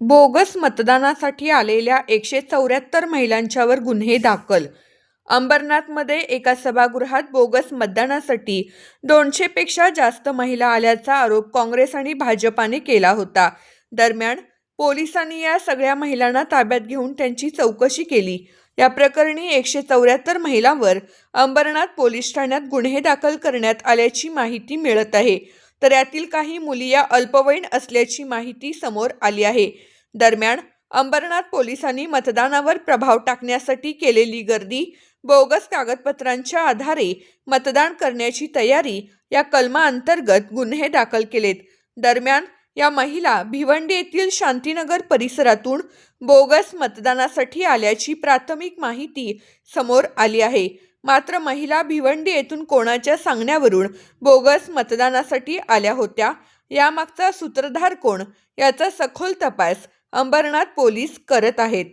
Bogus मतदानासाठी आलेल्या एकशे चौऱ्याहत्तर महिलांच्यावर गुन्हे दाखल. अंबरनाथमध्ये एका सभागृहात बोगस मतदानासाठी दोनशेपेक्षा जास्त महिला आल्याचा आरोप काँग्रेस आणि भाजपाने केला होता. दरम्यान पोलिसांनी या सगळ्या महिलांना ताब्यात घेऊन त्यांची चौकशी केली. या प्रकरणी एकशे चौऱ्याहत्तर महिलांवर अंबरनाथ पोलीस ठाण्यात गुन्हे दाखल करण्यात आल्याची माहिती मिळत आहे. तर यातील काही मुली या अल्पवयीन असल्याची माहिती समोर आली आहे. दरम्यान अंबरनाथ पोलिसांनी मतदानावर प्रभाव टाकण्यासाठी केलेली गर्दी बोगस कागदपत्रांच्या आधारे मतदान करण्याची तयारी या कलमाअंतर्गत गुन्हे दाखल केलेत. दरम्यान या महिला भिवंडी येथील शांतीनगर परिसरातून बोगस मतदानासाठी आल्याची प्राथमिक माहिती समोर आली आहे. मात्र महिला भिवंडी येथून कोणाच्या सांगण्यावरून बोगस मतदानासाठी आल्या होत्या? यामागचा सूत्रधार कोण? याचा सखोल तपास अंबरनाथ पोलीस करत आहेत.